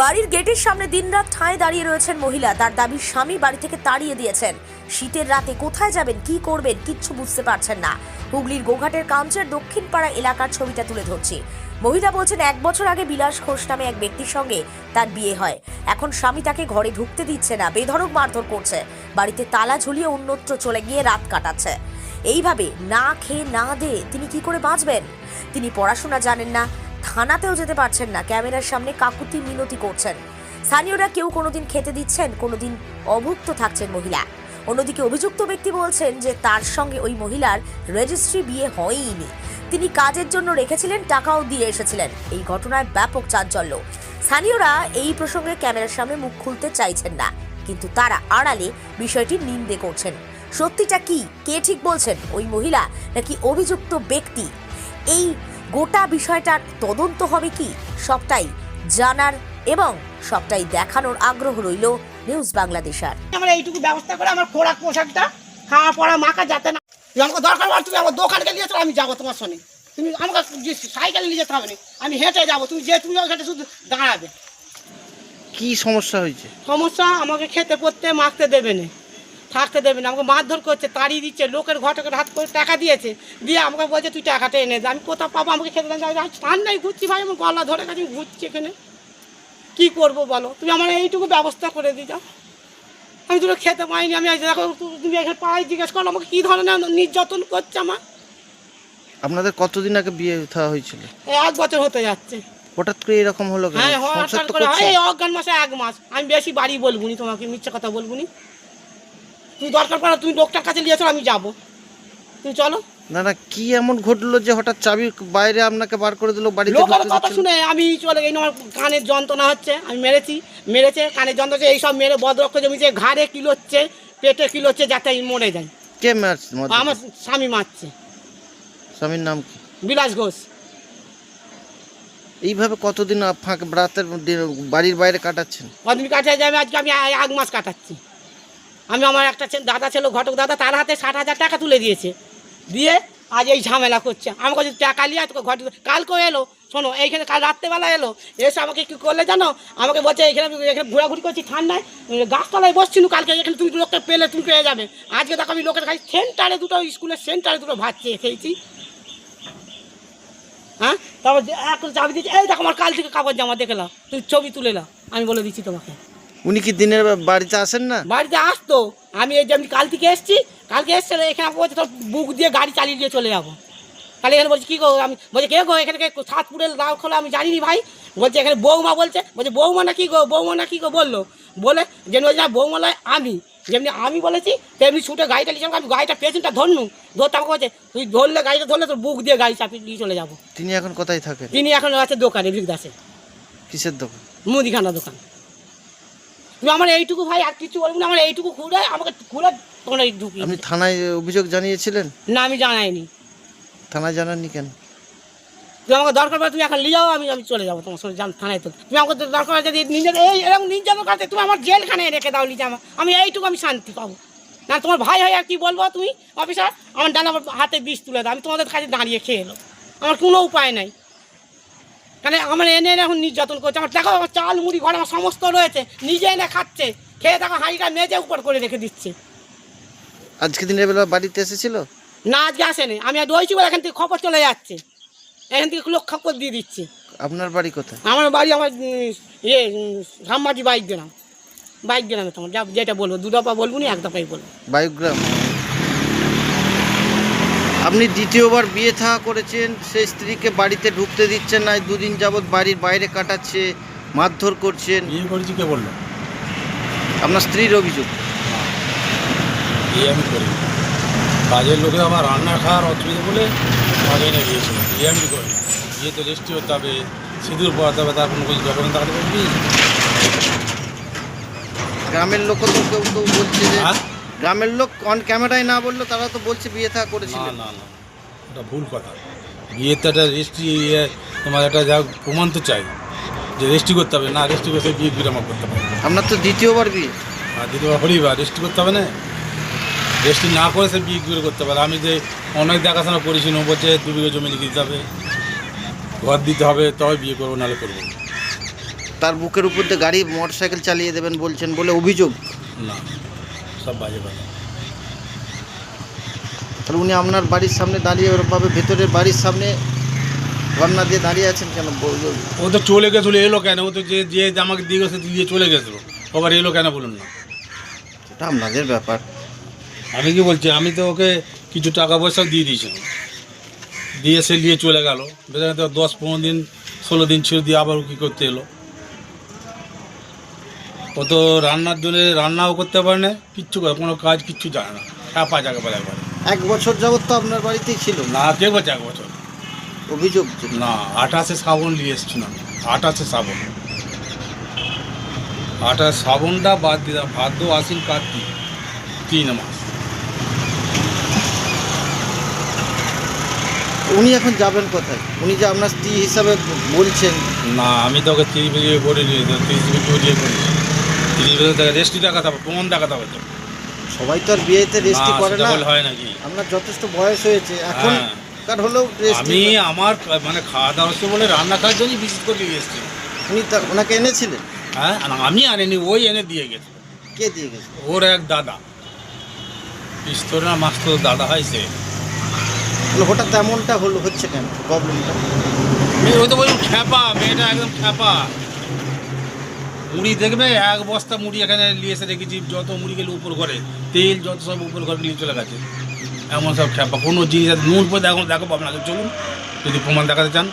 বাড়ির গেটের সামনে দিনরাত ঠায় দাঁড়িয়ে রয়েছেন মহিলা। তার দাবি, স্বামী বাড়ি থেকে তাড়িয়ে দিয়েছেন। শীতের রাতে কোথায় যাবেন, কি করবেন, কিচ্ছু বুঝতে পারছেন না। হুগলির গোঘাটের কাঞ্চের দক্ষিণ পাড়া এলাকার ছবিটা তুলে ধরছি। মহিলা বলছেন, এক বছর আগে বিলাস ঘোষ নামে এক ব্যক্তির সঙ্গে তার বিয়ে হয়। এখন স্বামী তাকে ঘরে ঢুকতে দিচ্ছে না, বেধড়ক মারধর করছে। বাড়িতে তালা ঝুলিয়ে অন্যত্র চলে গিয়ে রাত কাটাচ্ছে। এইভাবে না খেয়ে না দে তিনি কি করে বাঁচবেন? তিনি পড়াশোনা জানেন না থানাতেও যেতে পারছেন না। ক্যামেরার সামনে কাকুতি মিনতি করছেন। স্থানীয়রা কেউ কোনোদিন খেতে দিচ্ছেন, কোনোদিন অভুক্ত থাকছেন মহিলা। অন্যদিকে অভিযুক্ত ব্যক্তি বলছেন যে তার সঙ্গে ওই মহিলার রেজিস্ট্রি বিয়ে হয়ইনি তিনি কাজের জন্য রেখেছিলেন, টাকাও দিয়ে এসেছিলেন। এই ঘটনায় ব্যাপক চাঞ্চল্য। স্থানীয়রা এই প্রসঙ্গে ক্যামেরার সামনে মুখ খুলতে চাইছেন না, কিন্তু তারা আড়ালে বিষয়টি নিন্দে করছেন। সত্যিটা কি? কে ঠিক বলছেন? ওই মহিলা নাকি অভিযুক্ত ব্যক্তি? এই গোটা বিষয়টার তদন্ত হবে কি? সবটাই জানার এবং সবটাই দেখানোর আগ্রহ রইল নিউজ বাংলাদেশার। আমার এইটুকু ব্যবস্থা করে আমার খোরাক পোশাকটা খাওয়া পড়া মাখা যাতে না আমাকে দরকার পড়ে তুমি আমার দোকানকে নিয়ে চলো আমি যাব তোমার সঙ্গে। তুমি আমাকে যে সাইকেলে নিয়ে যেতে হবে না আমি হেঁটে যাব। তুমি যে তুমি ওখানে শুধু দাঁড়াবে। কি সমস্যা হয়েছে? সমস্যা আমাকে খেতে পড়তে মাখতে দেবে না। থাকতে দেবে না আমাকে মারধর করছে তাড়িয়ে দিচ্ছে লোকের ঘটকের হাত করে টাকা দিয়েছে দিয়ে আমাকে বলছে তুই টাকাটা এনে দে আমি কোথাও পাবো আমাকে খেতে দেন ঠান্ডায় ঘুরছি ভাই আমার গলা ধরে গেছে আমি ঘুরছি এখানে। কী করব বলো? তুমি আমার এইটুকু ব্যবস্থা করে দিয়ে যাও। আমি দুটো খেতে পাইনি আমি দেখো তুমি এখানে পাই জিজ্ঞেস করো আমাকে কী ধরনের নির্যাতন করছে আমার? আপনাদের কতদিন আগে বিয়ে থা হয়েছিল? এক বছর হতে যাচ্ছে। হঠাৎ করে এরকম হলো হ্যাঁ অজ্ঞান মাসে এক মাস। আমি বেশি বাড়ি বলব নি তোমাকে মিথ্যে কথা বলব নি। তুমি দরকার পড়ে তুমি লোকটার কাছে নিয়ে চলো আমি যাব। তুমি চলো। না না কি এমন ঘটলো যে হঠাৎ চাবি বাইরে আপনাকে বার করে দিল বাড়িতে লোকের কথা শুনে আমি চলে গেছি আমার কানের যন্ত্রণা হচ্ছে আমি মেরেছি মেরেছে কানের যন্ত্রণা এই সব মেরে বদরক্ষ জমিছে ঘাড়ে কিলোচ্ছে পেটে কিলোচ্ছে যাতে আমি মরে যাই। কে মারছে আমার স্বামী মারছে। স্বামীর নাম কি? বিলাস ঘোষ। এইভাবে কতদিন ফাঁক রাতের বাড়ির বাইরে কাটাচ্ছেন? কদিন কাছে যাবে আজকে আমি এক মাস কাটাচ্ছি। আমি আমার একটা দাদা ছিল, ঘটক দাদা, তার হাতে ষাট হাজার টাকা তুলে দিয়েছে। দিয়ে আজ এই ঝামেলা করছে। আমাকে যদি টাকা নিয়ে তোকে ঘটক কালকেও এলো। শোনো, এইখানে কাল রাত্রেবেলা এলো। এসে আমাকে কী করলে জানো? আমাকে বলছে এখানে এখানে ঘোরাঘুরি করছি ঠান্ডায়। গাছতলায় বসছিল কালকে এখানে তুমি লোককে পেলে, তুমি পেয়ে যাবে। আজকে দেখো আমি লোকের কাছে সেন্টারে দুটো, স্কুলের সেন্টারে দুটো ভাত চেয়ে খেয়েছি। হ্যাঁ? তারপর করে চাবি দিচ্ছি এই দেখো আমার কাল থেকে কাগজ জামা দেখে তুই ছবি তুলে আমি বলে দিচ্ছি তোমাকে। উনি কি দিনের বাড়িতে আসেন না? বাড়িতে আসতো। আমি এই যে আমি কাল থেকে এসেছি কালকে এসছে এখানে বলছে তোর বুক দিয়ে গাড়ি চালিয়ে দিয়ে চলে যাব। তাহলে এখানে বলছি কী গো আমি বলছে কে গো এখানে কে সাতপুরের দাও খোলা আমি জানিনি ভাই। বলছে এখানে বৌমা বলছে। বলছে বৌমা না কি গো বৌমা না কি গো? বলল। বলে যে বলছে না বৌমা নয় আমি। যেমনি আমি বলেছি তেমনি ছুটে গাড়িটা নিয়ে আমি গাড়িটা পেছনটা ধরনু। ধরতে আমাকে বলছে তুই ধরলে গাড়িটা ধরলে তোর বুক দিয়ে গাড়ি চাপিয়ে দিয়ে চলে যাব। তিনি এখন কোথায় থাকেন? তিনি এখন আছে দোকানে বিগদাসে কিসের দোকান? মুদিখানা দোকান। তুমি আমার এইটুকু ভাই আর কিছু বলব না আমার এইটুকু খুলে আমাকে খুলে তোমরা ঢুকি আপনি থানায় অভিযোগ জানিয়েছিলেন? না আমি জানাইনি। থানায় জানাননি কেন? তুমি আমাকে দরকার পড়ে তুমি এখন নিয়ে যাও আমি আমি চলে যাব তোমার সঙ্গে জান থানায় তো। তুমি আমাকে দরকার হয় যদি নিজের এই এরকম নির্যাতন করতে তুমি আমার জেলখানে রেখে দাও নিজে আমার। আমি এইটুকু আমি শান্তি পাবো। না তোমার ভাই হয় আর কি বলব তুমি? অফিসার আমার ডান আমার হাতে বিষ তুলে দাও আমি তোমাদের কাছে দাঁড়িয়ে খেয়ে এলো আমার কোনো উপায় নাই। কারণ আমার এনে এনে এখন নির্যাতন করছে। আমার দেখো আমার চাল মুড়ি ঘরে আমার সমস্ত রয়েছে। নিজে এনে খাচ্ছে। খেয়ে দেখো হাঁড়িটা মেজে উপর করে রেখে দিচ্ছে। আজকে দিনের বেলা বাড়িতে এসেছিল? না আজকে আসেনি। আমি আর রয়েছি বলে এখান থেকে খবর চলে যাচ্ছে। এখান থেকে লোক খবর দিয়ে দিচ্ছে। আপনার বাড়ি কোথায়? আমার বাড়ি আমার উম, ইয়ে সাম্বাজি বাইক দিলাম বাইক দিলাম তোমার যা যেটা বলব দু দফা বলব না এক দফাই বলব। বাইক বায়োগ্রাম আপনি দ্বিতীয়বার বিয়ে থাকা করেছেন সেই স্ত্রীকে বাড়িতে ঢুকতে দিচ্ছেন না দুদিন যাবৎ বাড়ির বাইরে কাটাচ্ছে মারধর করছেন। বিয়ে করেছি কে বলল? আপনার স্ত্রীর অভিযোগ। বিয়ে আমি করি কাজের লোকে আমার রান্না খাওয়ার অসুবিধা বলে আমাকে এনে গিয়েছিল বিয়ে আমি করি। বিয়ে তো রেস্টি হতে হবে সিঁদুর পড়াতে হবে তার কোনো কিছু যখন থাকতে পারবি গ্রামের লোক তো কেউ কেউ বলছে যে হ্যাঁ? গ্রামের লোক অন ক্যামেরায় না বলল তারা তো বলছে বিয়ে থা না করেছিলেন না না এটা ভুল কথা। বিয়েতে একটা রেস্টি তোমার একটা যা প্রমাণ তো চাই যে রেজিস্ট্রি করতে হবে। না রেস্টি করতে বিয়ে বিরামা করতে হবে আপনার তো দ্বিতীয়বার বিয়ে। আর দ্বিতীয়বার বা রেস্টি করতে হবে না। রেজিস্ট্রি না করে সে বিয়ে করে করতে পারে। আমি যে অনেক দেখাশোনা করেছি নো বলছে দু বিঘে জমি লিখে দিতে হবে। ঘর দিতে হবে তবে বিয়ে করব নাহলে করব তার বুকের উপর দিয়ে গাড়ি মোটর সাইকেল চালিয়ে দেবেন বলছেন বলে অভিযোগ। না। সব বাজে বাজে তাহলে উনি আপনার বাড়ির সামনে দাঁড়িয়ে ওরকমভাবে ভেতরের বাড়ির সামনে ধর্না দিয়ে দাঁড়িয়ে আছেন কেন? বল- ও তো চলে গেছিল এলো কেন? ও তো যে যে আমাকে দিয়ে গেছে দিয়ে চলে গেছিল। আবার এলো কেন বলুন না। এটা আপনাদের ব্যাপার। আমি কি বলছি আমি তো ওকে কিছু টাকা পয়সাও দিয়ে দিয়েছিলাম। দিয়ে সে নিয়ে চলে গেল। দশ পনেরো দিন ষোলো দিন ছিল দিয়ে আবার কী করতে এলো? ও তো রান্নার জন্য রান্নাও করতে পারে না কিচ্ছু করে কোনো কাজ কিচ্ছু জানে না। চাপা পালা করে এক বছর যাবত তো আপনার বাড়িতেই ছিল? না কে বলছে এক বছর। অভিযোগ? না আঠাশে শ্রাবণ নিয়ে এসেছিলাম আঠাশে শ্রাবণ। আঠাশ শ্রাবণটা বাদ দিলাম ভাদ্র আশ্বিন কার্তিক তিন মাস। উনি এখন যাবেন কোথায়? উনি যে আপনার স্ত্রী হিসাবে বলছেন। না আমি তোকে তিরিশ বিঘে করে নিয়ে তিরিশ বিঘে থেকে রেস্টি দেখাতে হবে প্রমাণ দেখাতে হবে তো সবাই তো আর বিয়েতে রেস্টি করে না। হয় নাকি? আপনার যথেষ্ট বয়স হয়েছে। এখন হ্যাঁ। কার হলেও আমি আমার মানে খাওয়া দাওয়া হচ্ছে বলে রান্না খাওয়ার জন্যই বিশেষ করে নিয়ে এসেছি। উনি ওনাকে এনেছিলেন? হ্যাঁ আমি আনিনি ওই এনে দিয়ে গেছে। কে দিয়ে গেছে? ওর এক দাদা। পিস্তর না মাস তো দাদা হয় তাহলে হঠাৎ এমনটা হলো হচ্ছে কেন? প্রবলেমটা মেয়ে ওই তো বলুন খ্যাপা মেয়েটা একদম খ্যাপা। মুড়ি দেখবে, এক বস্তা মুড়ি এখানে নিয়ে এসে রেখেছি যত মুড়ি গেলে উপর ঘরে, তেল যত সব উপর ঘরে নিয়ে চলে গেছে। এমন সব খ্যাপা। কোনো জিনিস নুন পরে দেখো দেখো আপনাকে চলুন, যদি প্রমাণ দেখাতে চান।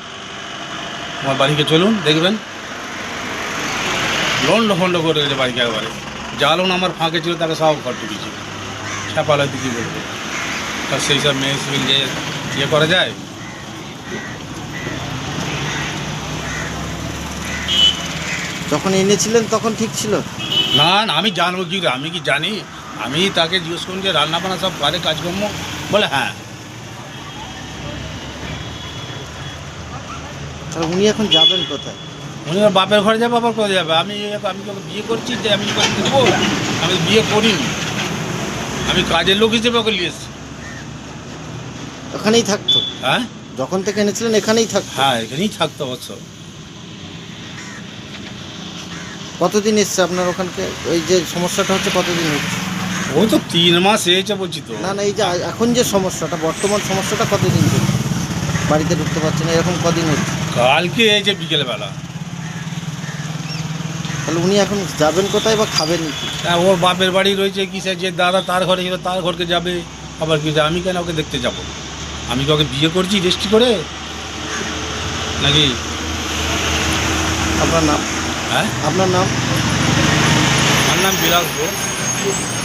আমার বাড়িকে চলুন, দেখবেন। লন্ড ফন্ড করে গেছে বাড়িকে একবারে। জ্বালন আমার ফাঁকে ছিল, তাকে সব ঘর ঢুকিয়েছি। খ্যাপালা দিদি বলবে। আর সেই সব মেয়ে সিভিল যে ইয়ে করা যায় যখন এনেছিলেন তখন ঠিক ছিল? না না আমি জানব কি করে? আমি কি জানি? আমি তাকে জিজ্ঞেস করুন যে রান্না বান্না সব পারে কাজকর্ম? বলে হ্যাঁ। তাহলে উনি এখন যাবেন কোথায়? উনি ওর বাপের ঘরে যাবে বাবার ঘরে যাবে। আমি আমি তোকে বিয়ে করছি যে আমি ওকে দেবো আমি বিয়ে করিনি। আমি কাজের লোক হিসেবে ওকে নিয়ে এসেছি। ওখানেই থাকতো? হ্যাঁ? যখন থেকে এনেছিলেন এখানেই থাকতো? হ্যাঁ এখানেই থাকতো অবশ্য। কতদিন এসছে আপনার ওখানকে? ওই যে সমস্যাটা হচ্ছে কতদিন হচ্ছে? ওই তো তিন মাস এসেছে বলছি তো। না না এই যে এখন যে সমস্যাটা বর্তমান সমস্যাটা কতদিন চলছে বাড়িতে ঢুকতে পারছে না এরকম কদিন হচ্ছে? কালকে এসেছে বিকেলবেলা। তাহলে উনি এখন যাবেন কোথায় বা খাবেন কি? হ্যাঁ ওর বাপের বাড়ি রয়েছে কিসে যে দাদা তার ঘরে ছিল তার ঘরকে যাবে। আবার কি আমি কেন ওকে দেখতে যাব? আমি কি ওকে বিয়ে করছি রেস্টি করে? নাকি? আপনার নাম? হ্যাঁ? আপনার নাম? আমার নাম বিলাস ঘোষ।